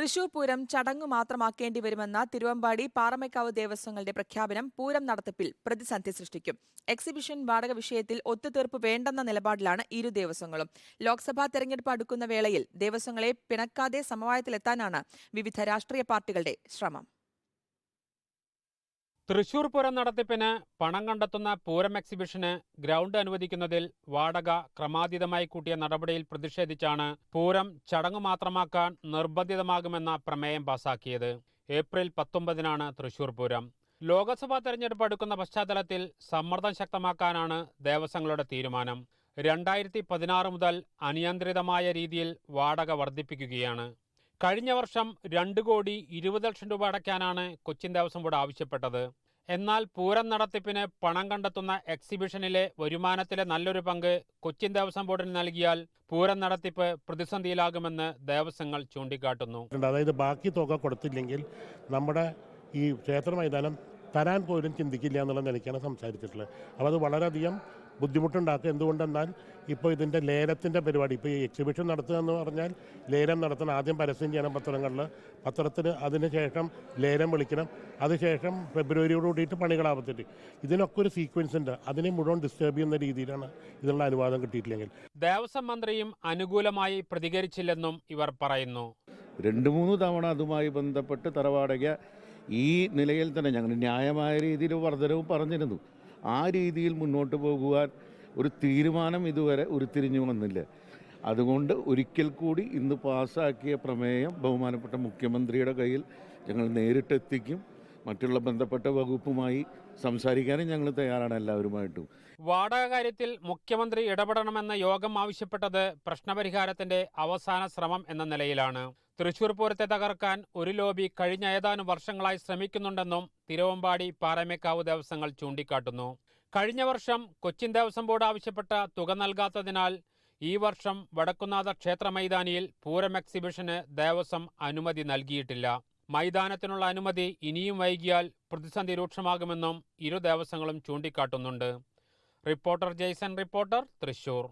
തൃശൂർ പൂരം ചടങ്ങു മാത്രമാക്കേണ്ടി വരുമെന്ന തിരുവമ്പാടി പാറമേക്കാവ് ദേവസ്വങ്ങളുടെ പ്രഖ്യാപനം പൂരം നടത്തിപ്പിൽ പ്രതിസന്ധി സൃഷ്ടിക്കും. എക്സിബിഷൻ വാടക വിഷയത്തിൽ ഒത്തുതീർപ്പ് വേണ്ടെന്ന നിലപാടിലാണ് ഇരു ദേവസ്വങ്ങളും. ലോക്സഭാ തെരഞ്ഞെടുപ്പ് അടുക്കുന്ന വേളയിൽ ദേവസ്വങ്ങളെ പിണക്കാതെ സമവായത്തിലെത്താനാണ് വിവിധ രാഷ്ട്രീയ പാർട്ടികളുടെ ശ്രമം. തൃശൂർ പൂരം നടത്തിപ്പിന് പണം കണ്ടെത്തുന്ന പൂരം എക്സിബിഷന് ഗ്രൗണ്ട് അനുവദിക്കുന്നതിൽ വാടക ക്രമാതീതമായി കൂട്ടിയ നടപടിയിൽ പ്രതിഷേധിച്ചാണ് പൂരം ചടങ്ങു മാത്രമാക്കാൻ നിർബന്ധിതമാകുമെന്ന പ്രമേയം പാസാക്കിയത്. ഏപ്രിൽ പത്തൊമ്പതിനാണ് തൃശൂർ പൂരം. ലോക്സഭാ തെരഞ്ഞെടുപ്പ് അടുക്കുന്ന പശ്ചാത്തലത്തിൽ സമ്മർദ്ദം ശക്തമാക്കാനാണ് ദേവസ്വങ്ങളുടെ തീരുമാനം. രണ്ടായിരത്തി പതിനാറ് മുതൽ അനിയന്ത്രിതമായ രീതിയിൽ വാടക വർദ്ധിപ്പിക്കുകയാണ്. കഴിഞ്ഞ വർഷം രണ്ട് കോടി ഇരുപത് ലക്ഷം രൂപ അടയ്ക്കാനാണ് കൊച്ചിൻ ദേവസ്വം ബോർഡ് ആവശ്യപ്പെട്ടത്. എന്നാൽ പൂരം നടത്തിപ്പിന് പണം കണ്ടെത്തുന്ന എക്സിബിഷനിലെ വരുമാനത്തിലെ നല്ലൊരു പങ്ക് കൊച്ചിൻ ദേവസ്വം ബോർഡിന് നൽകിയാൽ പൂരം നടത്തിപ്പ് പ്രതിസന്ധിയിലാകുമെന്ന് ദേവസ്വങ്ങൾ ചൂണ്ടിക്കാട്ടുന്നു. അതായത് ബാക്കി തുക കൊടുത്തില്ലെങ്കിൽ നമ്മുടെ ഈ ക്ഷേത്ര മൈതാനം തരാൻ പോലും ചിന്തിക്കില്ല എന്നുള്ള നിലയ്ക്കാണ് സംസാരിച്ചിട്ടുള്ളത്. അപ്പോൾ അത് വളരെയധികം ബുദ്ധിമുട്ടുണ്ടാക്കുക എന്തുകൊണ്ടെന്നാൽ ഇപ്പോൾ ഇതിന്റെ ലേലത്തിന്റെ പരിപാടി ഇപ്പോൾ ഈ എക്സിബിഷൻ നടത്തുക എന്ന് പറഞ്ഞാൽ ലേലം നടത്തണം. ആദ്യം പരസ്യം ചെയ്യണം പത്രങ്ങളിൽ. പത്രത്തിന് അതിന് ശേഷം ലേലം വിളിക്കണം. അതിനുശേഷം ഫെബ്രുവരിയോട് കൂടിയിട്ട് പണികളാവത്തിട്ട് ഇതിനൊക്കെ ഒരു സീക്വൻസ് ഉണ്ട്. അതിനെ മുഴുവൻ ഡിസ്റ്റർബ് ചെയ്യുന്ന രീതിയിലാണ് ഇതിനുള്ള അനുവാദം കിട്ടിയിട്ടില്ലെങ്കിൽ. ദേവസ്വം മന്ത്രിയും അനുകൂലമായി പ്രതികരിച്ചില്ലെന്നും ഇവർ പറയുന്നു. രണ്ട് മൂന്ന് തവണ അതുമായി ബന്ധപ്പെട്ട് തറവാടക ഈ നിലയിൽ തന്നെ ഞങ്ങൾ ന്യായമായ രീതിയിൽ വർധനവും പറഞ്ഞിരുന്നു. ആ രീതിയിൽ മുന്നോട്ട് പോകുവാൻ ഒരു തീരുമാനം ഇതുവരെ ഉരുത്തിരിഞ്ഞു വന്നില്ല അതുകൊണ്ട് ഒരിക്കൽ കൂടി ഇന്ന് പാസ്സാക്കിയ പ്രമേയം ബഹുമാനപ്പെട്ട മുഖ്യമന്ത്രിയുടെ കയ്യിൽ ഞങ്ങൾ നേരിട്ടെത്തിക്കും. മറ്റുള്ള ബന്ധപ്പെട്ട വകുപ്പുമായി സംസാരിക്കാനും ഞങ്ങൾ തയ്യാറാണ് എല്ലാവരുമായിട്ടും. വാടക കാര്യത്തിൽ മുഖ്യമന്ത്രി ഇടപെടണമെന്ന യോഗം ആവശ്യപ്പെട്ടത് പ്രശ്നപരിഹാരത്തിന്റെ അവസാന ശ്രമം എന്ന നിലയിലാണ്. തൃശൂർ പൂരത്തെ തകർക്കാൻ ഒരു ലോബി കഴിഞ്ഞ ഏതാനും വർഷങ്ങളായി ശ്രമിക്കുന്നുണ്ടെന്നും തിരുവമ്പാടി പാറമേക്കാവ് ദേവസ്വങ്ങൾ ചൂണ്ടിക്കാട്ടുന്നു. കഴിഞ്ഞ വർഷം കൊച്ചിൻ ദേവസ്വം ബോർഡ് ആവശ്യപ്പെട്ട തുക നൽകാത്തതിനാൽ ഈ വർഷം വടക്കുന്നാഥ ക്ഷേത്ര മൈതാനിയിൽ പൂരം എക്സിബിഷന് ദേവസ്വം അനുമതി നൽകിയിട്ടില്ല. മൈതാനത്തിനുള്ള അനുമതി ഇനിയും വൈകിയാൽ പ്രതിസന്ധി രൂക്ഷമാകുമെന്നും ഇരു ദേവസ്വങ്ങളും ചൂണ്ടിക്കാട്ടുന്നുണ്ട്. Reporter Jaison reporter Thrissur.